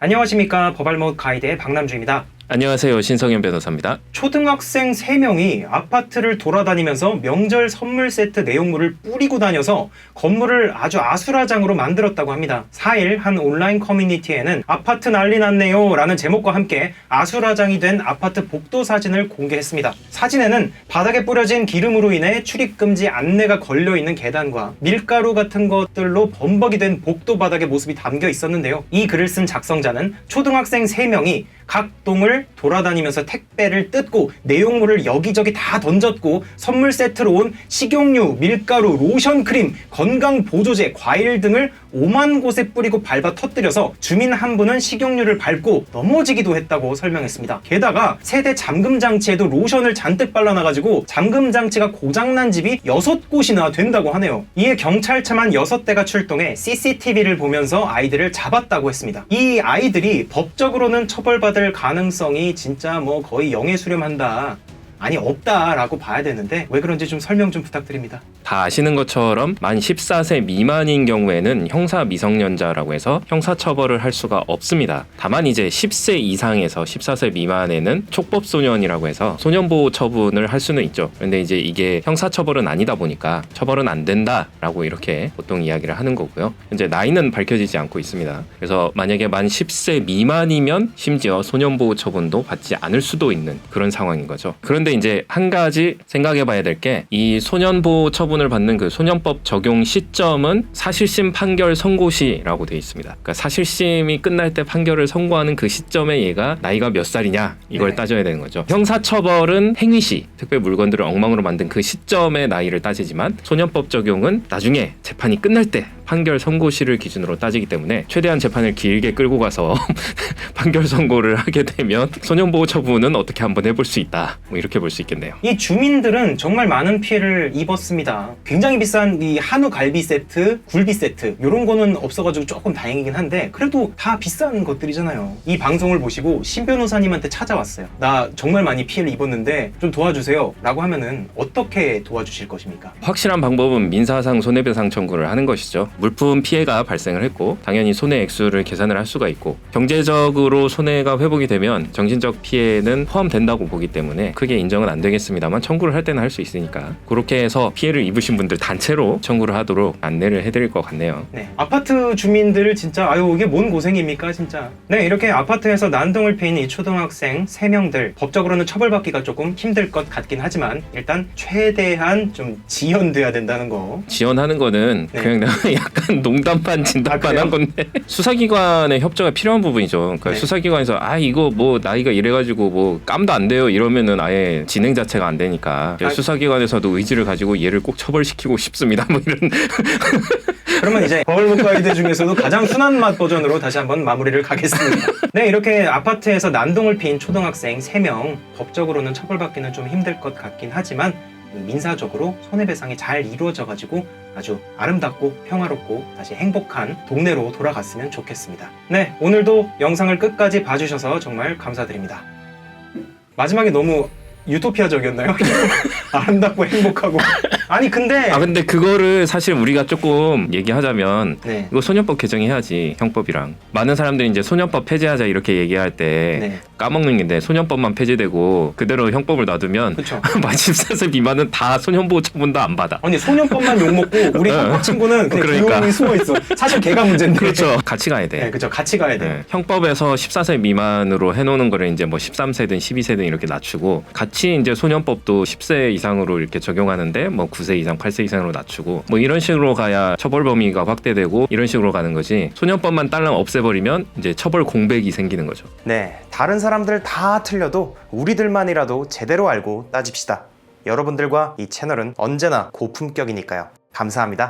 안녕하십니까 법알못 가이드의 박남주입니다. 안녕하세요. 신성현 변호사입니다. 초등학생 3명이 아파트를 돌아다니면서 명절 선물 세트 내용물을 뿌리고 다녀서 건물을 아주 아수라장으로 만들었다고 합니다. 4일 한 온라인 커뮤니티에는 아파트 난리 났네요 라는 제목과 함께 아수라장이 된 아파트 복도 사진을 공개했습니다. 사진에는 바닥에 뿌려진 기름으로 인해 출입금지 안내가 걸려있는 계단과 밀가루 같은 것들로 범벅이 된 복도 바닥의 모습이 담겨 있었는데요. 이 글을 쓴 작성자는 초등학생 3명이 각 동을 돌아다니면서 택배를 뜯고 내용물을 여기저기 다 던졌고 선물 세트로 온 식용유, 밀가루, 로션 크림, 건강 보조제, 과일 등을 5만 곳에 뿌리고 밟아 터뜨려서 주민 한 분은 식용유를 밟고 넘어지기도 했다고 설명했습니다. 게다가 세대 잠금 장치에도 로션을 잔뜩 발라놔가지고 잠금 장치가 고장난 집이 6곳이나 된다고 하네요. 이에 경찰차만 6대가 출동해 CCTV를 보면서 아이들을 잡았다고 했습니다. 이 아이들이 법적으로는 처벌받을 가능성이 진짜 뭐 거의 영에 수렴한다. 아니 없다라고 봐야 되는데 왜 그런지 좀 설명 좀 부탁드립니다. 다 아시는 것처럼 만 14세 미만인 경우에는 형사 미성년자라고 해서 형사 처벌을 할 수가 없습니다. 다만 이제 10세 이상에서 14세 미만에는 촉법 소년이라고 해서 소년 보호 처분을 할 수는 있죠. 그런데 이제 이게 형사 처벌은 아니다 보니까 처벌은 안 된다라고 이렇게 보통 이야기를 하는 거고요. 현재 나이는 밝혀지지 않고 있습니다. 그래서 만약에 만 10세 미만이면 심지어 소년 보호 처분도 받지 않을 수도 있는 그런 상황인 거죠. 그런데 이제 한 가지 생각해 봐야 될 게 이 소년보호 처분을 받는 그 소년법 적용 시점은 사실심 판결 선고시라고 되어 있습니다. 그러니까 사실심이 끝날 때 판결을 선고하는 그 시점에 얘가 나이가 몇 살이냐 이걸 네. 따져야 되는 거죠. 형사처벌은 행위 시 특별 물건들을 엉망으로 만든 그 시점의 나이를 따지지만 소년법 적용은 나중에 재판이 끝날 때 판결 선고시를 기준으로 따지기 때문에 최대한 재판을 길게 끌고 가서 판결 선고를 하게 되면 소년보호 처분은 어떻게 한번 해볼 수 있다. 뭐 이렇게 볼 수 있겠네요. 이 주민들은 정말 많은 피해를 입었습니다. 굉장히 비싼 이 한우 갈비 세트, 굴비 세트 이런 거는 없어가지고 조금 다행이긴 한데 그래도 다 비싼 것들이잖아요. 이 방송을 보시고 신 변호사님한테 찾아왔어요. 나 정말 많이 피해를 입었는데 좀 도와주세요.라고 하면은 어떻게 도와주실 것입니까? 확실한 방법은 민사상 손해배상 청구를 하는 것이죠. 물품 피해가 발생을 했고 당연히 손해 액수를 계산을 할 수가 있고 경제적으로 손해가 회복이 되면 정신적 피해는 포함된다고 보기 때문에 크게 인정은 안 되겠습니다만 청구를 할 때는 할 수 있으니까 그렇게 해서 피해를 입으신 분들 단체로 청구를 하도록 안내를 해드릴 것 같네요. 네. 아파트 주민들 진짜 아유 이게 뭔 고생입니까 진짜. 네 이렇게 아파트에서 난동을 피는 이 초등학생 3명들 법적으로는 처벌받기가 조금 힘들 것 같긴 하지만 일단 최대한 좀 지연돼야 된다는 거. 지원하는 거는 네. 그냥 약간 농담 반 진담 아, 반? 한 건데 수사기관의 협조가 필요한 부분이죠. 그러니까 네. 수사기관에서 아 이거 뭐 나이가 이래가지고 뭐 깜도 안 돼요 이러면은 아예 진행 자체가 안 되니까 아. 수사기관에서도 의지를 가지고 얘를 꼭 처벌시키고 싶습니다. 뭐 이런 그러면 이제 버블북 가이드 중에서도 가장 순한 맛 버전으로 다시 한번 마무리를 가겠습니다. 네, 이렇게 아파트에서 난동을 피인 초등학생 3명 법적으로는 처벌받기는 좀 힘들 것 같긴 하지만 민사적으로 손해배상이 잘 이루어져가지고 아주 아름답고 평화롭고 다시 행복한 동네로 돌아갔으면 좋겠습니다. 네, 오늘도 영상을 끝까지 봐주셔서 정말 감사드립니다. 마지막에 너무 유토피아적이었나요? 아름답고 행복하고 아니 근데 아 근데 그거를 사실 우리가 조금 얘기하자면 네. 이거 소년법 개정해야지 형법이랑 많은 사람들이 이제 소년법 폐지하자 이렇게 얘기할 때 네. 까먹는 게 소년법만 폐지되고 그대로 형법을 놔두면 그렇죠. 만 14세 미만은 다 소년보호 처분도 안 받아. 아니 소년법만 욕 먹고 우리 형법 친구는 그냥 그러니까. 귀여움이 숨어 있어. 사실 걔가 문제인데. 그렇죠. 같이 가야 돼. 네, 그렇죠. 같이 가야 돼. 네. 형법에서 14세 미만으로 해놓는 거를 이제 뭐 13세든 12세든 이렇게 낮추고 같이 이제 소년법도 10세 이상으로 이렇게 적용하는데 뭐 9세 이상, 8세 이상으로 낮추고 뭐 이런 식으로 가야 처벌 범위가 확대되고 이런 식으로 가는 거지 소년법만 딸랑 없애버리면 이제 처벌 공백이 생기는 거죠. 네, 다른 사람들 다 틀려도 우리들만이라도 제대로 알고 따집시다. 여러분들과 이 채널은 언제나 고품격이니까요. 감사합니다.